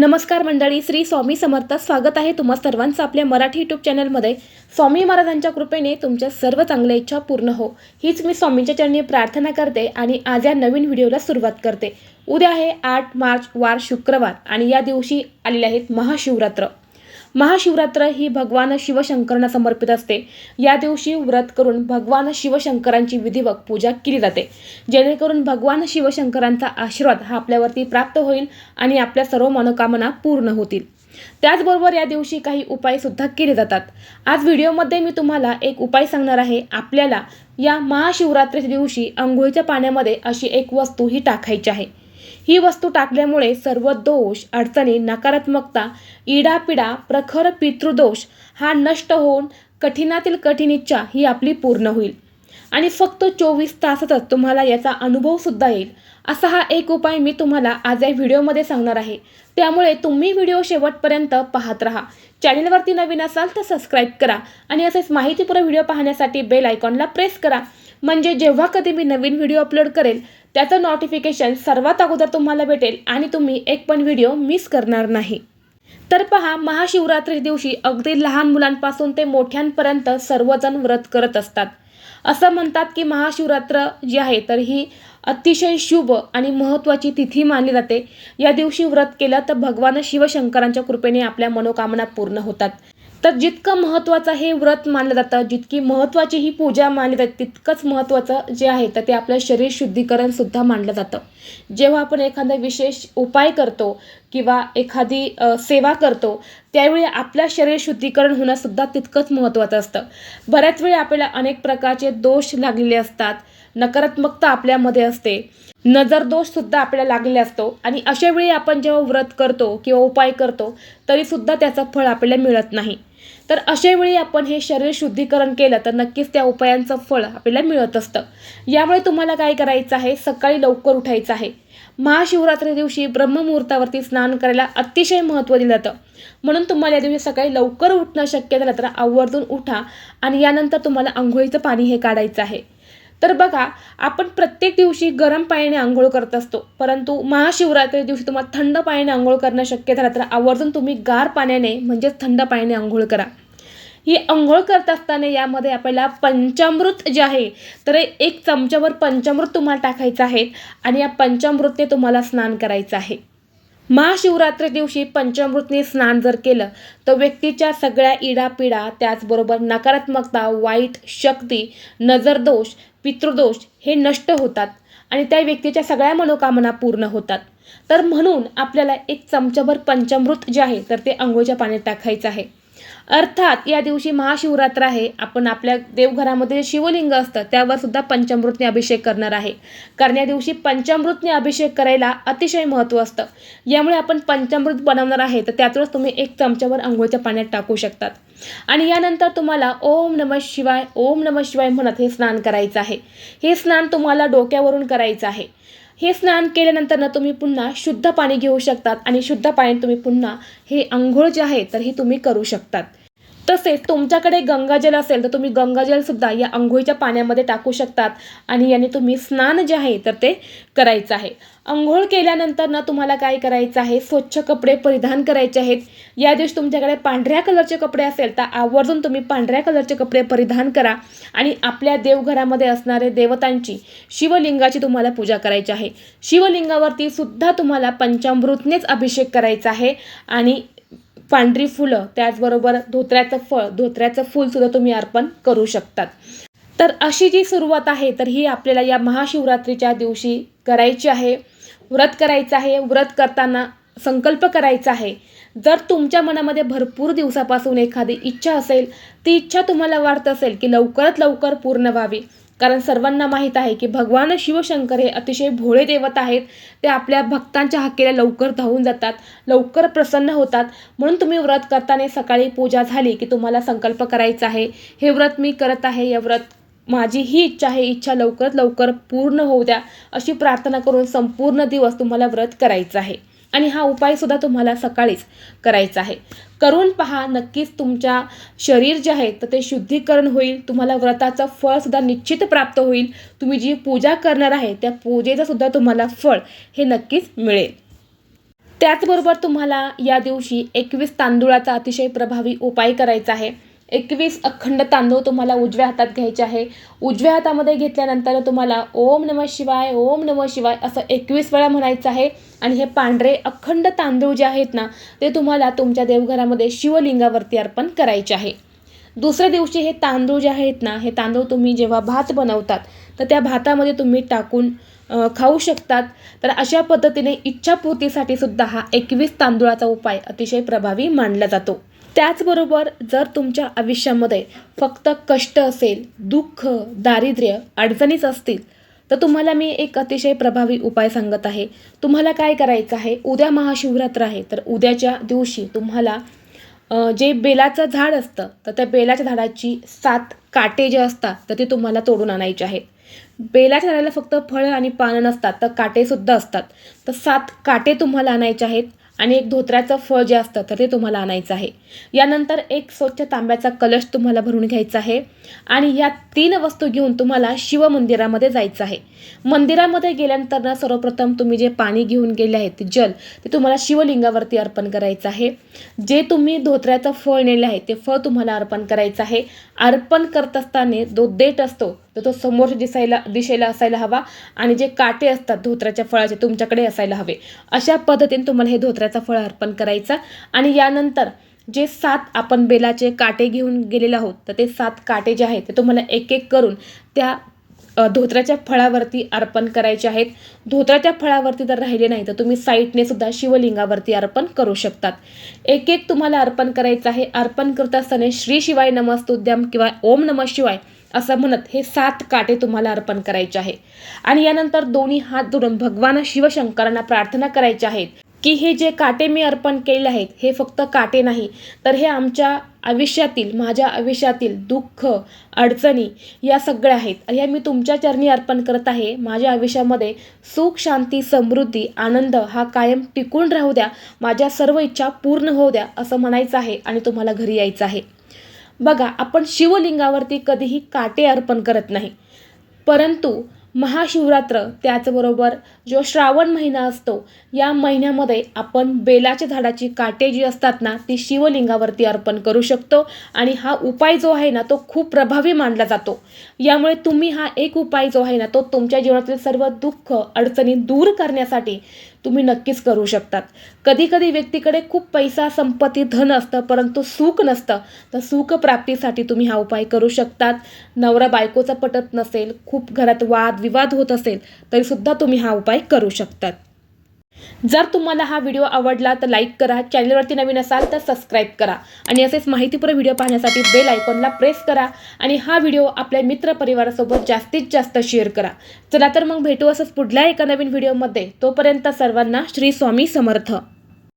नमस्कार मंडळी श्री स्वामी समर्थ स्वागत आहे तुम्हा सर्वांचं आपल्या मराठी यूट्यूब चॅनलमध्ये स्वामी महाराजांच्या कृपेने तुमच्या सर्व चांगल्या इच्छा पूर्ण हो. हीच मी स्वामींच्या चरणी प्रार्थना करते आणि आज या नवीन व्हिडिओला सुरुवात करते. उद्या आहे आठ मार्च वार शुक्रवार आणि या दिवशी आलेले आहेत महाशिवरात्र. महाशिवरात्र ही भगवान शिवशंकरांना समर्पित असते. या दिवशी व्रत करून भगवान शिवशंकरांची विधिवत पूजा केली जाते. जेणेकरून भगवान शिवशंकरांचा आशीर्वाद हा आपल्यावरती प्राप्त होईल आणि आपल्या सर्व मनोकामना पूर्ण होतील. त्याचबरोबर या दिवशी काही उपायसुद्धा केले जातात. आज व्हिडिओमध्ये मी तुम्हाला एक उपाय सांगणार आहे. आपल्याला या महाशिवरात्रीच्या दिवशी आंघोळीच्या पाण्यामध्ये अशी एक वस्तू ही टाकायची आहे. ही वस्तू टाकल्यामुळे सर्व दोष अडचणी नकारात्मकता इडापिडा प्रखर पितृदोष हा नष्ट होऊन कठीणातील कठीण इच्छा ही आपली पूर्ण होईल. आणि फक्त चोवीस तासातच तुम्हाला याचा अनुभवसुद्धा येईल. असा हा एक उपाय मी तुम्हाला आज या व्हिडिओमध्ये सांगणार आहे. त्यामुळे तुम्ही व्हिडिओ शेवटपर्यंत पाहत राहा. चॅनलवरती नवीन असाल तर सबस्क्राईब करा आणि असेच माहितीपूर्ण व्हिडिओ पाहण्यासाठी बेल आयकॉनला प्रेस करा. म्हणजे जेव्हा कधी मी नवीन व्हिडिओ अपलोड करेल त्याचं नोटिफिकेशन सर्वात अगोदर तुम्हाला भेटेल आणि तुम्ही एक पण व्हिडिओ मिस करणार नाही. तर पहा महाशिवरात्री दिवशी अगदी लहान मुलांपासून ते मोठ्यांपर्यंत सर्वजण व्रत करत असतात. असं म्हणतात की महाशिवरात्र जी आहे तर ही अतिशय शुभ आणि महत्त्वाची तिथी मानली जाते. या दिवशी व्रत केलं तर भगवान शिवशंकरांच्या कृपेने आपल्या मनोकामना पूर्ण होतात. तर जितकं महत्त्वाचं हे व्रत मानलं जातं जितकी महत्त्वाची ही पूजा मानली जाते तितकंच महत्त्वाचं जे आहे तर ते आपलं शरीर शुद्धीकरणसुद्धा मानलं जातं. जेव्हा आपण एखादा विशेष उपाय करतो किंवा एखादी सेवा करतो त्यावेळी आपल्या शरीर शुद्धीकरण होणंसुद्धा तितकंच महत्त्वाचं असतं. बऱ्याच वेळी आपल्याला अनेक प्रकारचे दोष लागलेले असतात नकारात्मकता आपल्यामध्ये असते नजर दोषसुद्धा आपल्याला लागलेला असतो आणि अशा वेळी आपण जेव्हा व्रत करतो किंवा उपाय करतो तरीसुद्धा त्याचं फळ आपल्याला मिळत नाही. तर अशा वेळी आपण हे शरीर शुद्धीकरण केलं तर नक्कीच त्या उपायांचं फळ आपल्याला मिळत असतं. यामुळे तुम्हाला काय करायचं आहे? सकाळी लवकर उठायचं आहे. महाशिवरात्री दिवशी ब्रह्ममुहूर्तावरती स्नान करायला अतिशय महत्त्व दिलं जातं. म्हणून तुम्हाला या दिवशी सकाळी लवकर उठणं शक्य झालं तर आवर्जून उठा आणि यानंतर तुम्हाला आंघोळीचं पाणी हे काढायचं आहे. तर बघा आपण प्रत्येक दिवशी गरम पाण्याने आंघोळ करत असतो परंतु महाशिवरात्री दिवशी तुम्हाला थंड पाण्याने आंघोळ करणं शक्य झालं तर आवर्जून तुम्ही गार पाण्याने म्हणजेच थंड पाण्याने आंघोळ करा. ही आंघोळ करत असताना यामध्ये आपल्याला पंचामृत जे आहे तर एक चमच्यावर पंचामृत तुम्हाला टाकायचं आहे आणि या पंचामृतने तुम्हाला स्नान करायचं आहे. महाशिवरात्री दिवशी पंचामृतने स्नान जर केलं तर व्यक्तीच्या सगळ्या इडापिडा त्याचबरोबर नकारात्मकता वाईट शक्ती नजरदोष पितृदोष हे नष्ट होतात आणि त्या व्यक्तीच्या सगळ्या मनोकामना पूर्ण होतात. तर म्हणून आपल्याला एक चमचाभर पंचामृत जे आहे तर ते आंघोळच्या पाण्यात टाकायचं आहे. अर्थात या दिवशी महाशिवरात्र आहे. आपण आपल्या देवघरामध्ये जे शिवलिंग असतं त्यावर सुद्धा पंचामृतने अभिषेक करणार आहे. कारण या दिवशी पंचामृतने अभिषेक करायला अतिशय महत्त्व असतं. यामुळे आपण पंचामृत बनवणार आहे तर त्यातूनच तुम्ही एक चमच्यावर आंघोळच्या पाण्यात टाकू शकतात. आणि यानंतर तुम्हाला ओम नम शिवाय ओम नम शिवाय म्हणत हे स्नान करायचं आहे. हे स्नान तुम्हाला डोक्यावरून करायचं आहे. हे स्नान केल्यानंतर ना तुम्ही पुन्हा शुद्ध पाणी घेऊ शकतात आणि शुद्ध पाणी तुम्ही पुन्हा हे आंघोळ जे आहे तर हे तुम्ही करू शकतात. तसेच तुमच्याकडे गंगाजल असेल तर तुम्ही गंगाजलसुद्धा या आंघोळीच्या पाण्यामध्ये टाकू शकतात आणि याने तुम्ही स्नान जे आहे तर ते करायचं आहे. आंघोळ केल्यानंतर ना तुम्हाला काय करायचं आहे? स्वच्छ कपडे परिधान करायचे आहेत. या दिवशी तुमच्याकडे पांढऱ्या कलरचे कपडे असेल तर आवर्जून तुम्ही पांढऱ्या कलरचे कपडे परिधान करा आणि आपल्या देवघरामध्ये असणारे देवतांची शिवलिंगाची तुम्हाला पूजा करायची आहे. शिवलिंगावरती सुद्धा तुम्हाला पंचामृतनेच अभिषेक करायचा आहे आणि पांढरी फुलं त्याचबरोबर धोत्र्याचं फळ धोत्र्याचं फूलसुद्धा तुम्ही अर्पण करू शकतात. तर अशी जी सुरुवात आहे तर ही आपल्याला या महाशिवरात्रीच्या दिवशी करायची आहे. व्रत करायचं आहे. व्रत करताना संकल्प करायचा आहे. जर तुमच्या मनामध्ये भरपूर दिवसापासून एखादी इच्छा असेल ती इच्छा तुम्हाला वाटत असेल की लवकरात लवकर पूर्ण व्हावी कारण सर्वांना माहीत आहे की भगवान शिवशंकर हे अतिशय भोळे देवत आहेत. ते आपल्या भक्तांच्या हाकेला लवकर धावून जातात लवकर प्रसन्न होतात. म्हणून तुम्ही व्रत करताना सकाळी पूजा झाली की तुम्हाला संकल्प करायचा आहे. हे व्रत मी करत आहे या व्रत माझी ही इच्छा आहे. इच्छा लवकरात लवकर पूर्ण होऊ द्या. अशी प्रार्थना करून संपूर्ण दिवस तुम्हाला व्रत करायचं आहे. आणि हा उपायसुद्धा तुम्हाला सकाळीच करायचा आहे. करून पहा नक्कीच तुमच्या शरीर जे आहे तर ते शुद्धीकरण होईल तुम्हाला व्रताचं फळसुद्धा निश्चित प्राप्त होईल. तुम्ही जी पूजा करणार आहे त्या पूजेचंसुद्धा तुम्हाला फळ हे नक्कीच मिळेल. त्याचबरोबर तुम्हाला या दिवशी एकवीस तांदूळाचा अतिशय प्रभावी उपाय करायचा आहे. एकवीस अखंड तांदूळ तुम्हाला उजव्या हातात घ्यायचे आहे. उजव्या हातामध्ये घेतल्यानंतर तुम्हाला ओम नम शिवाय ओम नम शिवाय असं एकवीस वेळा म्हणायचं आहे. आणि हे पांढरे अखंड तांदूळ जे आहेत ना ते तुम्हाला तुमच्या देवघरामध्ये शिवलिंगावरती अर्पण करायचे आहे. दुसऱ्या दिवशी हे तांदूळ जे आहेत ना हे तांदूळ तुम्ही जेव्हा भात बनवतात तर त्या भातामध्ये तुम्ही टाकून खाऊ शकतात. तर अशा पद्धतीने इच्छापूर्तीसाठी सुद्धा हा एकवीस तांदूळाचा उपाय अतिशय प्रभावी मानला जातो. त्याचबरोबर जर तुमच्या आयुष्यामध्ये फक्त कष्ट असेल दुःख दारिद्र्य अडचणीच असतील तर तुम्हाला मी एक अतिशय प्रभावी उपाय सांगत आहे. तुम्हाला काय करायचं आहे? उद्या महाशिवरात्र आहे तर उद्याच्या दिवशी तुम्हाला जे बेलाचं झाड असतं तर त्या बेलाच्या झाडाची सात काटे जे असतात तर ते तुम्हाला तोडून आणायचे आहेत. बेलाच्या झाडाला फक्त फळं आणि पानं नसतात तर काटेसुद्धा असतात. तर सात काटे तुम्हाला आणायचे आहेत. आणि एक धोत्र्याचं फळ जे असतं तर ते तुम्हाला आणायचं आहे. यानंतर एक स्वच्छ तांब्याचा कलश तुम्हाला भरून घ्यायचा आहे आणि या तीन वस्तू घेऊन तुम्हाला शिवमंदिरामध्ये जायचं आहे. मंदिरामध्ये गेल्यानंतर ना सर्वप्रथम तुम्ही जे पाणी घेऊन गेले आहेत ते जल ते तुम्हाला शिवलिंगावरती अर्पण करायचं आहे. जे तुम्ही धोत्र्याचं फळ नेले आहे ते फळ तुम्हाला अर्पण करायचं आहे. अर्पण करत असताना जो देठ असतो तर तो समोर दिसायला दिशेला असायला हवा आणि जे काटे असतात धोत्र्याच्या फळाचे तुमच्याकडे असायला हवे. अशा पद्धतीने तुम्हाला हे धोत्र्याचं फळ अर्पण करायचं आणि यानंतर जे सात आपण बेलाचे काटे घेऊन गेलेले आहोत तर ते सात काटे जे आहेत ते तुम्हाला एक एक करून त्या धोत्राच्या फळावरती अर्पण करायचे आहेत. धोत्राच्या फळावरती जर राहिले नाही तर तुम्ही साईटने सुद्धा शिवलिंगावरती अर्पण करू शकतात. एक एक तुम्हाला अर्पण करायचं आहे. अर्पण करत असताना श्री शिवाय नमस्तुद्यम किंवा ओम नम शिवाय असं म्हणत हे सात काटे तुम्हाला अर्पण करायचे आहे. आणि यानंतर दोन्ही हात जोडून भगवान शिवशंकरांना प्रार्थना करायच्या आहेत. की हे जे काटे मी अर्पण केलेले आहेत हे फक्त काटे नाही तर हे आमच्या आयुष्यातील माझ्या आयुष्यातील दुःख अडचणी या सगळ्या आहेत. ह्या मी तुमच्या चरणी अर्पण करत आहे. माझ्या आयुष्यामध्ये सुख शांती समृद्धी आनंद हा कायम टिकून राहू द्या. माझ्या सर्व इच्छा पूर्ण होऊ द्या असं म्हणायचं आहे आणि तुम्हाला घरी यायचं आहे. बघा आपण शिवलिंगावरती कधीही काटे अर्पण करत नाही. परंतु महाशिवरात्र त्याचबरोबर जो श्रावण महिना असतो या महिन्यामध्ये आपण बेलाच्या झाडाची काटे जी असतात ना ती शिवलिंगावरती अर्पण करू शकतो आणि हा उपाय जो आहे ना तो खूप प्रभावी मानला जातो. यामुळे तुम्ही हा एक उपाय जो आहे ना तो तुमच्या जीवनातील सर्व दुःख अडचणी दूर करण्यासाठी तुम्ही नक्कीच करू शकतात. कधीकधी व्यक्तीकडे खूप पैसा संपत्ती धन असतं परंतु सुख नसतं. तर सुख प्राप्तीसाठी तुम्ही हा उपाय करू शकतात. नवरा बायकोचा पटत नसेल खूप घरात वाद विवाद होत असेल तरीसुद्धा तुम्ही हा उपाय करू शकतात. जर तुम्हाला हा व्हिडिओ आवडला तर लाईक करा चॅनलवरती नवीन असाल तर सबस्क्राईब करा. आणि असेच माहितीपूर्ण व्हिडिओ पाहण्यासाठी बेल आयकॉनला प्रेस करा आणि हा व्हिडिओ आपल्या मित्रपरिवारासोबत जास्तीत जास्त शेअर करा. चला तर मग भेटू असंच पुढल्या एका नवीन व्हिडिओमध्ये. तोपर्यंत सर्वांना श्री स्वामी समर्थ.